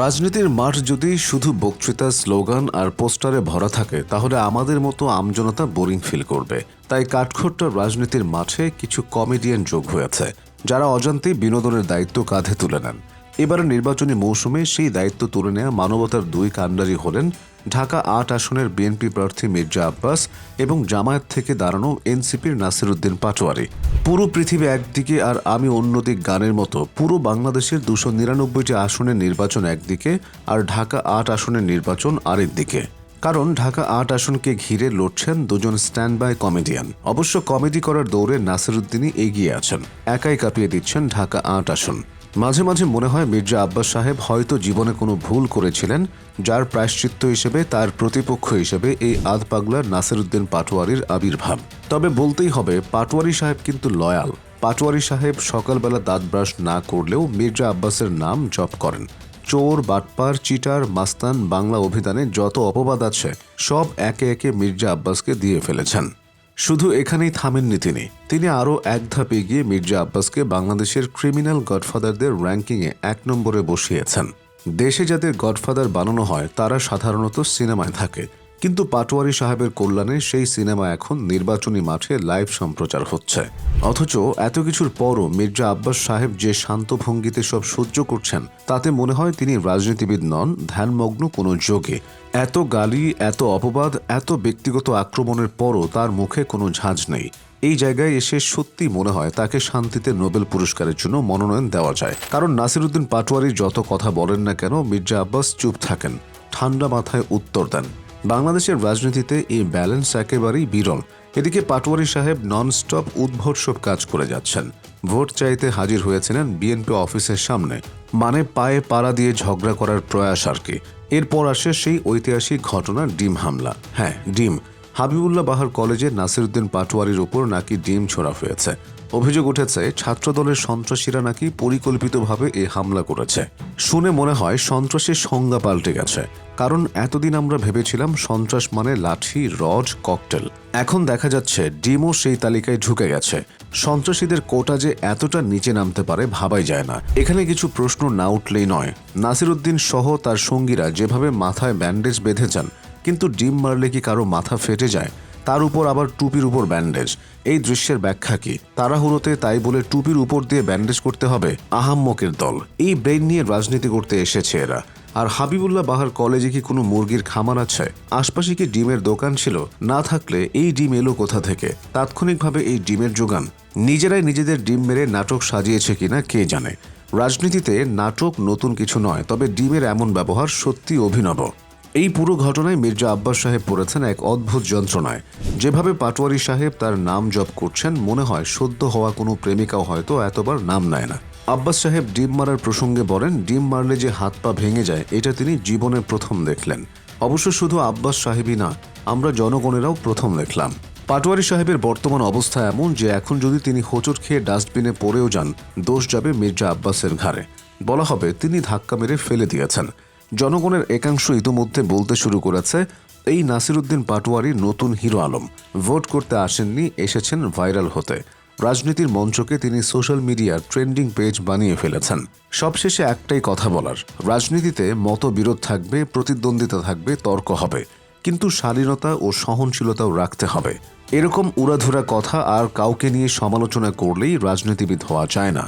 রাজনীতির মাঠ যদি শুধু বক্তৃতা, স্লোগান আর পোস্টারে ভরা থাকে, তাহলে আমাদের মতো আমজনতা বোরিং ফিল করবে। তাই কাঠখোট্টা রাজনীতির মাঠে কিছু কমেডিয়ান যোগ হয়েছে, যারা অজান্তেই বিনোদনের দায়িত্ব কাঁধে তুলে নেন। এবারের নির্বাচনী মৌসুমে সেই দায়িত্ব তুলে নেওয়া মানবতার দুই কাণ্ডারি হলেন ঢাকা আট আসনের বিএনপি প্রার্থী মির্জা আব্বাস এবং জামায়াত থেকে দাঁড়ানো এনসিপির নাসিরুদ্দিন পাটোয়ারি। পুরো পৃথিবী একদিকে আর আমি অন্যদিক গানের মতো। পুরো বাংলাদেশের দুশো নিরানব্বইটি আসনের নির্বাচন একদিকে আর ঢাকা আট আসনের নির্বাচন আরেক দিকে। কারণ ঢাকা আট আসনকে ঘিরে লড়ছেন দুজন স্ট্যান্ড বাই কমেডিয়ান। অবশ্য কমেডি করার দৌড়ে নাসিরুদ্দিনই এগিয়ে আছেন। একাই কাঁপিয়ে দিচ্ছেন ঢাকা আট আসন। মাঝে মাঝে মনে হয় মির্জা আব্বাস সাহেব হয়তো জীবনে কোনো ভুল করেছিলেন, যার প্রায়শ্চিত্ত হিসেবে তার প্রতিপক্ষ হিসেবে এই আধ পাগলার নাসিরুদ্দিন পাটোয়ারির আবির্ভাব। তবে বলতেই হবে, পাটোয়ারি সাহেব কিন্তু লয়াল। পাটোয়ারি সাহেব সকালবেলা দাঁত ব্রাশ না করলেও মির্জা আব্বাসের নাম জপ করেন। চোর, বাটপার, চিটার, মাস্তান, বাংলা অভিধানে যত অপবাদ আছে, সব একে একে মির্জা আব্বাসকে দিয়ে ফেলেছেন। শুধু এখানেই থামেননি তিনি। তিনি আরও এক ধাপ এগিয়ে মির্জা আব্বাসকে বাংলাদেশের ক্রিমিনাল গডফাদারদের র্যাঙ্কিংয়ে এক নম্বরে বসিয়েছেন। দেশে যাদের গডফাদার বানানো হয়, তারা সাধারণত সিনেমায় থাকে। কিন্তু পাটোয়ারি সাহেবের কল্যাণে সেই সিনেমা এখন নির্বাচনী মাঠে লাইভ সম্প্রচার হচ্ছে। অথচ এত কিছুর পরও মির্জা আব্বাস সাহেব যে শান্ত ভঙ্গিতে সব সহ্য করছেন, তাতে মনে হয় তিনি রাজনীতিবিদ নন, ধ্যানমগ্ন কোনো যোগে। এত গালি, এত অপবাদ, এত ব্যক্তিগত আক্রমণের পরও তার মুখে কোনো ঝাঁজ নেই। এই জায়গায় এসে সত্যি মনে হয় তাকে শান্তিতে নোবেল পুরস্কারের জন্য মনোনয়ন দেওয়া যায়। কারণ নাসিরুদ্দিন পাটোয়ারি যত কথা বলেন না কেন, মির্জা আব্বাস চুপ থাকেন, ঠান্ডা মাথায় উত্তর দেন। বাংলাদেশের রাজনীতিতে এই ব্যালেন্স একেবারেই বিরল। এদিকে পাটোয়ারি সাহেব ননস্টপ উদ্ভর্ষক কাজ করে যাচ্ছেন। ভোট চাইতে হাজির হয়েছিলেন বিএনপি অফিসের সামনে। মানে পায়ে পাড়া দিয়ে ঝগড়া করার প্রয়াস আর কি। এরপর আসে সেই ঐতিহাসিক ঘটনা ডিম হামলা। হ্যাঁ ডিম। হাবিবুল্লাহ বাহার কলেজে নাসিরুদ্দিন পাটোয়ারির ওপর নাকি ডিম ছোড়া হয়েছে। অভিযোগ উঠেছে, ছাত্রদলের সন্ত্রাসীরা নাকি পরিকল্পিতভাবে এ হামলা করেছে। শুনে মনে হয় সন্ত্রাসের সংজ্ঞা পাল্টে গেছে, কারণ এতদিন আমরা ভেবেছিলাম সন্ত্রাস মানে লাঠি, রড, ককটেল। এখন দেখা যাচ্ছে ডিমও সেই তালিকায় ঢুকে গেছে। সন্ত্রাসীদের কোটা যে এতটা নিচে নামতে পারে ভাবাই যায় না। এখানে কিছু প্রশ্ন না উঠলেই নয়, নাসিরুদ্দিন সহ তার সঙ্গীরা যেভাবে মাথায় ব্যান্ডেজ বেঁধে যান কিন্তু ডিম মারলে কি কারও মাথা ফেটে যায়? তার উপর আবার টুপির উপর ব্যান্ডেজ। এই দৃশ্যের ব্যাখ্যা কি? তাড়াহুড়োতে তাই বলে টুপির উপর দিয়ে ব্যান্ডেজ করতে হবে আহাম্মকের দল। এই ব্রেন নিয়ে রাজনীতি করতে এসেছে এরা। আর হাবিবুল্লাহ বাহার কলেজে কি কোনো মুরগির খামার আছে? আশপাশে কি ডিমের দোকান ছিল? না থাকলে এই ডিম এলো কোথা থেকে? তাৎক্ষণিকভাবে এই ডিমের যোগান। নিজেরাই নিজেদের ডিম মেরে নাটক সাজিয়েছে কিনা কে জানে? রাজনীতিতে নাটক নতুন কিছু নয়, তবে ডিমের এমন ব্যবহার সত্যি অভিনব। এই পুরো ঘটনায় মির্জা আব্বাস সাহেব পড়েছেন এক অদ্ভুত যন্ত্রণায়। যেভাবে পাটোয়ারি সাহেব তার নাম জপ করছেন, মনে হয় সদ্য হওয়া কোনো প্রেমিকাও হয়তো এতবার নাম নেয় না। আব্বাস সাহেব ডিম মারার প্রসঙ্গে বলেন, ডিম মারলে যে হাত পা ভেঙে যায়, এটা তিনি জীবনে প্রথম দেখলেন। অবশ্য শুধু আব্বাস সাহেবই না, আমরা জনগণেরাও প্রথম দেখলাম। পাটোয়ারি সাহেবের বর্তমান অবস্থা এমন যে এখন যদি তিনি হোঁচট খেয়ে ডাস্টবিনে পড়েও যান, দোষ যাবে মির্জা আব্বাসের ঘাড়ে। বলা হবে, তিনি ধাক্কা মেরে ফেলে দিয়েছেন। জনগণের একাংশ ইতোমধ্যে বলতে শুরু করেছে, এই নাসিরুদ্দিন পাটোয়ারি নতুন হিরো আলম। ভোট করতে আসেননি, এসেছেন ভাইরাল হতে। রাজনীতির মঞ্চকে তিনি সোশ্যাল মিডিয়ার ট্রেন্ডিং পেজ বানিয়ে ফেলেছেন। সবশেষে একটাই কথা বলার, রাজনীতিতে মতবিরোধ থাকবে, প্রতিদ্বন্দ্বিতা থাকবে, তর্ক হবে। কিন্তু শালীনতা ও সহনশীলতাও রাখতে হবে। এরকম উড়াধুরা কথা আর কাউকে নিয়ে সমালোচনা করলেই রাজনীতিবিদ হওয়া যায় না।